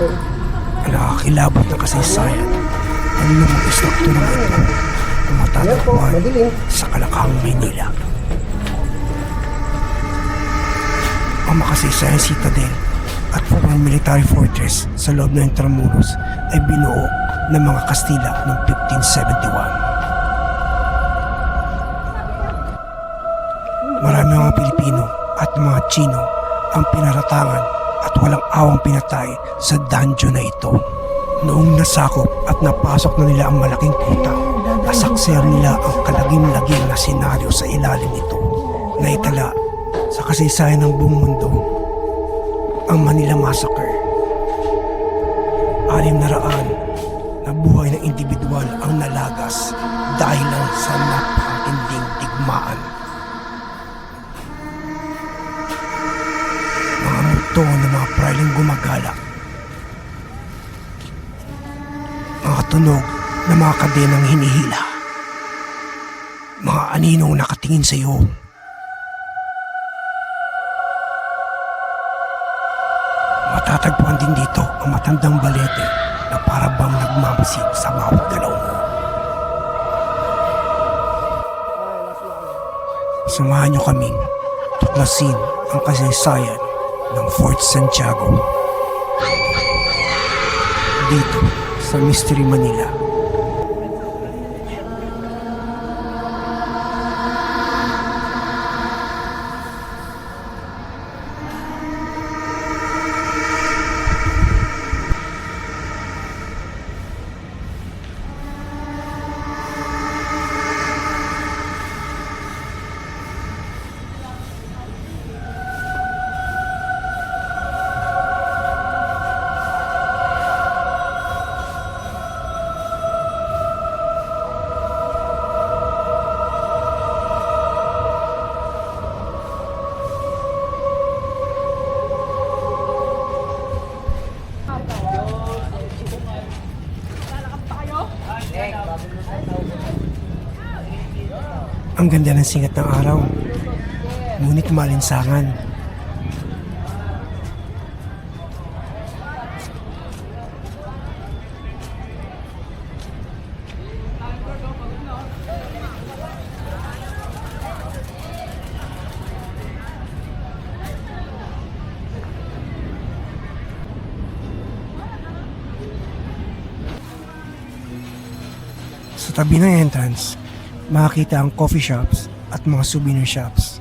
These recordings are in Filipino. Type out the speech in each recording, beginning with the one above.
Ang nakakilabot na kasaysayan ang lumang istruktura na ito po, matatagpuan sa Kalakang, Maynila. Ang makasaysayang citadel at former military fortress sa loob ng Intramuros ay binuo ng mga Kastila noong 1571. Marami mga Pilipino at mga Chino ang pinaratangan at walang awang pinatay sa dungeon na ito. Noong nasakop at napasok na nila ang malaking kuta, nasakser nila ang kalagim-lagim na senaryo sa ilalim nito na itala sa kasaysayan ng buong mundo ang Manila Massacre. Anim na raan na buhay ng individual ang nalagas dahil lang sa napakatinding digmaan. Gumagalak. Mga tunog na mga kadenang hinihila. Mga aninong nakatingin sa iyo. Matatagpuan din dito ang matandang balete na para bang nagmamasid sa bawat galaw mo. Samahan niyo kaming tuklasin ang kasaysayan ng Fort Santiago. Dito sa Mystery Manila. Ang ganda ng singat ng araw. Ngunit malinsangan. Sa tabi ng entrance, makikita ang coffee shops at mga souvenir shops.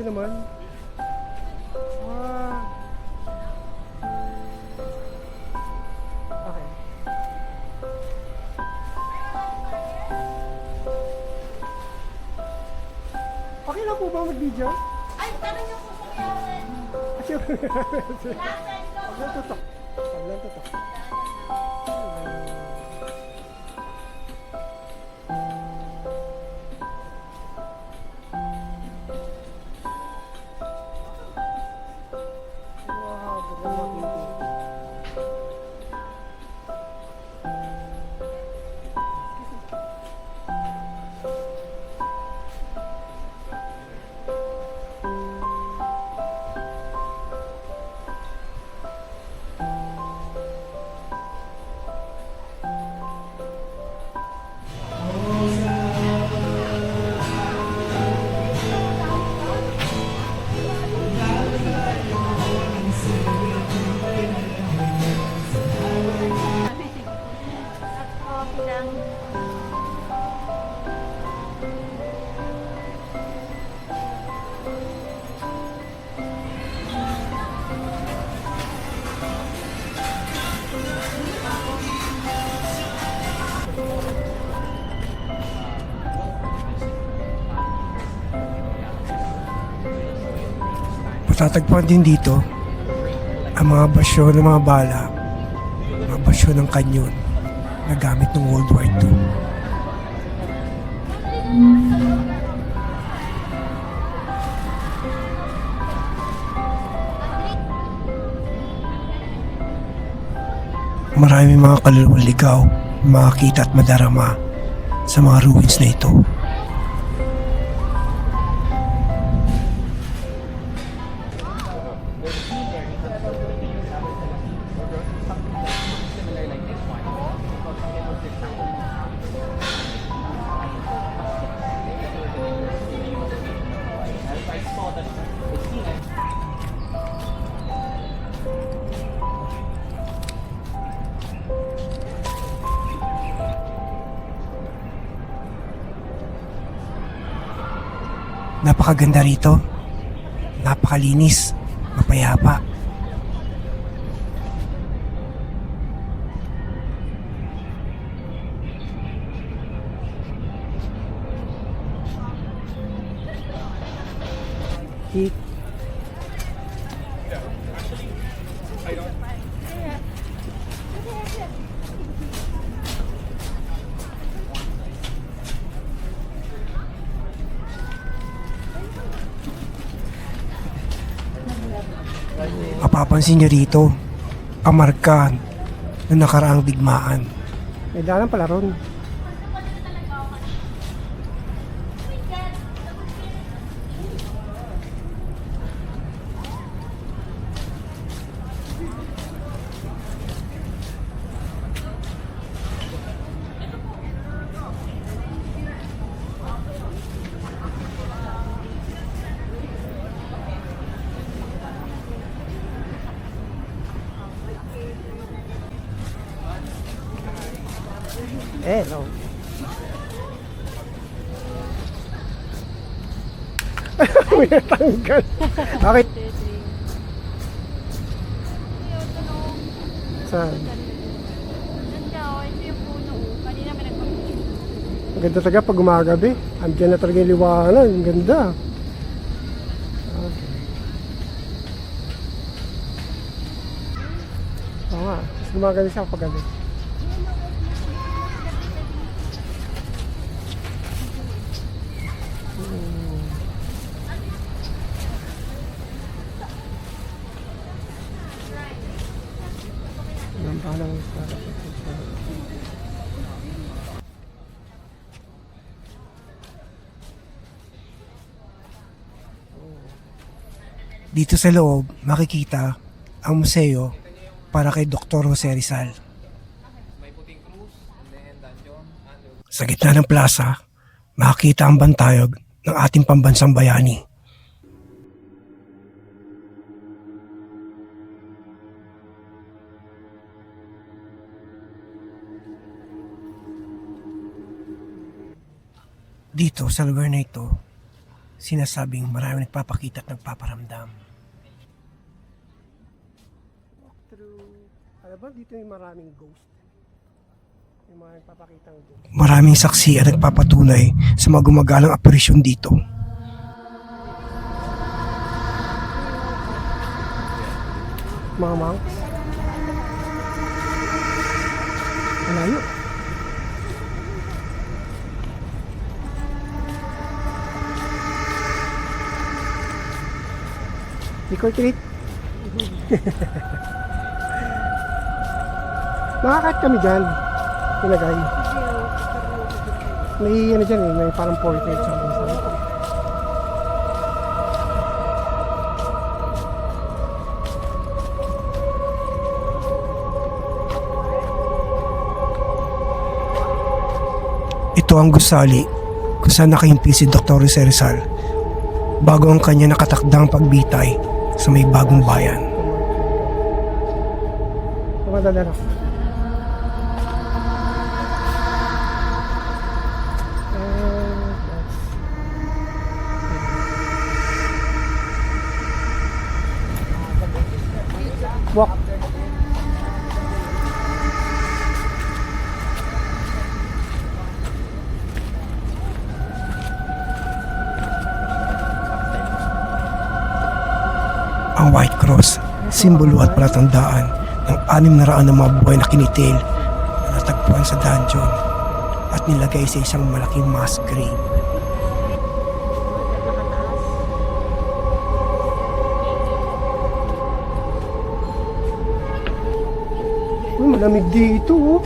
Ganda naman. Ah. Okay. Okay lang po ba mag-video? Ay, tanong niyo po kung meron. Kasi Lasan ko. Pag lang tutok. Pag lang tutok. Matatagpuan din dito ang mga basyo ng mga bala konstruksyon ng kanyon na gamit ng World War II. Marami mga kaluluwang ligaw, makakita at madarama sa mga ruins na ito. Napakaganda rito. Napakalinis. Mapayapa. Heat. Mapapansin niyo rito ang marka ng nakaraang digmaan. May daanan pala ron. Eh, no. May natanggal. Bakit? Saan? Ang ganda talaga pag gumagabi. Andiyan na talaga yung liwanag. Ang ganda. Oo nga. Mas gumagabi siya pag gabi. Dito sa loob, makikita ang museo para kay Dr. Jose Rizal. Sa gitna ng plaza, makikita ang bantayog ng ating pambansang bayani. Dito sa lugar na ito, sinasabing marami nagpapakita at nagpaparamdam. through, alam ba dito yung maraming ghost? Yung mga nagpapakita ng ghost. Maraming saksi at nagpapatunay sa mga gumagalang aparisyon dito. Mga monks. Malayo. Kilit. Makakat kami dyan. Ilagay. May ano dyan eh, may parang portrait sa mga sa Ito ang gusali kung saan nakahimpi si Dr. Jose Rizal bago ang kanya nakatakdang pagbitay sa may bagong bayan. Tumadala na. Walk. Ang White Cross, simbolo at palatandaan ng anim na raan ng mga buhay na kinitil na natagpuan sa dungeon at nilagay sa isang malaking mass grave. Malamig dito oh.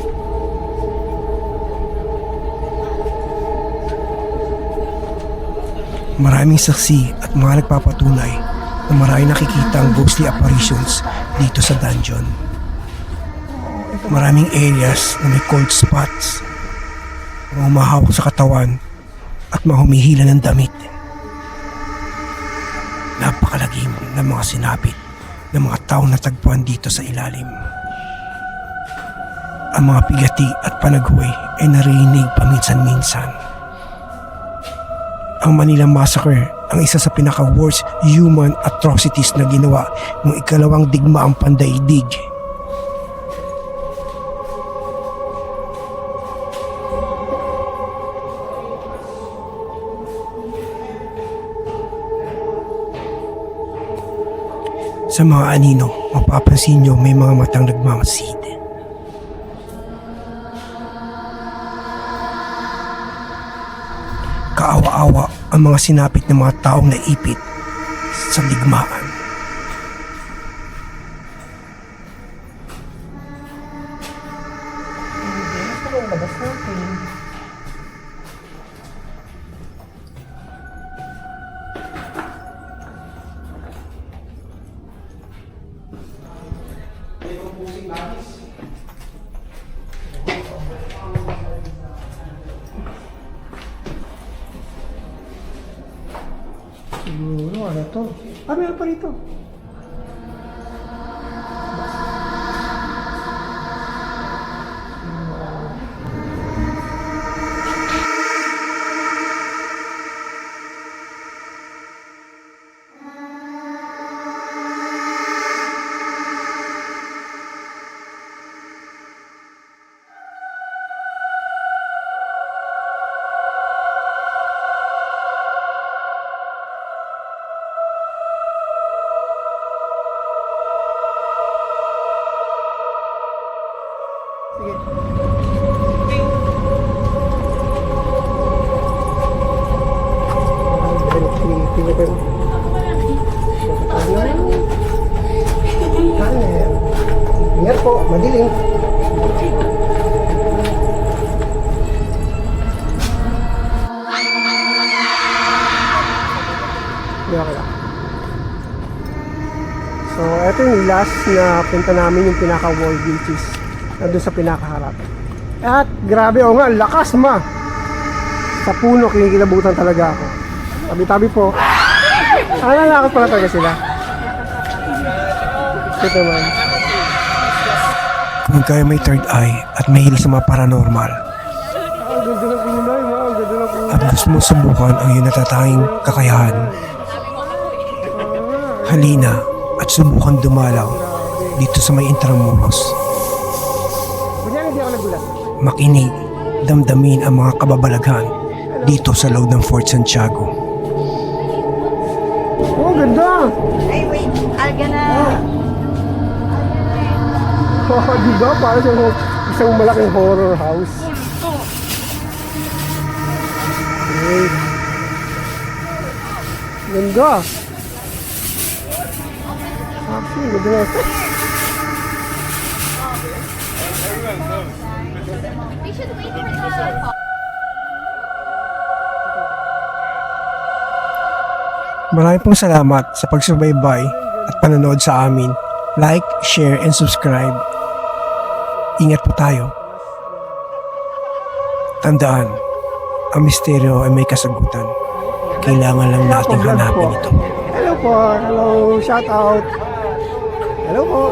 Maraming saksi at mga nagpapatunay na maraming nakikita ang ghostly apparitions dito sa dungeon. Maraming areas na may cold spots, mga umahawak sa katawan at mga humihila ng damit. Napakalagim ng mga sinapit ng mga taong natagpuan dito sa ilalim. Ang mga pigati at panaghoy ay narinig paminsan-minsan. Ang Manila Massacre ang isa sa pinaka-worst human atrocities na ginawa ng ikalawang digmaang pandaigdig. Sa mga anino, mapapansin nyo may mga matang nagmamasid. Kaawa-awa ang mga sinapit ng mga taong naipit sa digmaan. A ver, todo. A ver. Lang. So, ito yung last na punta namin yung pinaka-wall which is nandun sa pinakaharap. At grabe, o nga, ang lakas ma! Sa puno, kinikilabutan talaga ako. Tabi-tabi po. Ah, nalakot pala talaga sila. Ito naman. Kung kayo may third eye at mahilig sa mga paranormal at gusto mo subukan ang iyong natatanging kakayahan, halina at subukan dumalaw dito sa may Intramuros. Makinig, damdamin ang mga kababalaghan dito sa loob ng Fort Santiago. Oh, ganda! Ay, wait. Alga na. Oh, di ba? Para sa isang malaking horror house. Great. Ganda. Actually, ganda na. We. Maraming pong salamat sa pagsubaybay at panonood sa amin. Like, share, and subscribe. Ingat po tayo. Tandaan, ang misteryo ay may kasagutan. Kailangan lang nating hanapin ito. Hello po. Hello. Shout out. Hello po.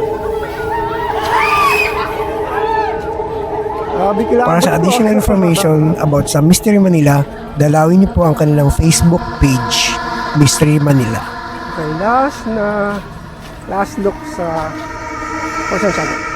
Para sa additional information about sa Mystery Manila, dalawin niyo po ang kanilang Facebook page, Mystery Manila. Okay, last na last look sa Ocean Shadow.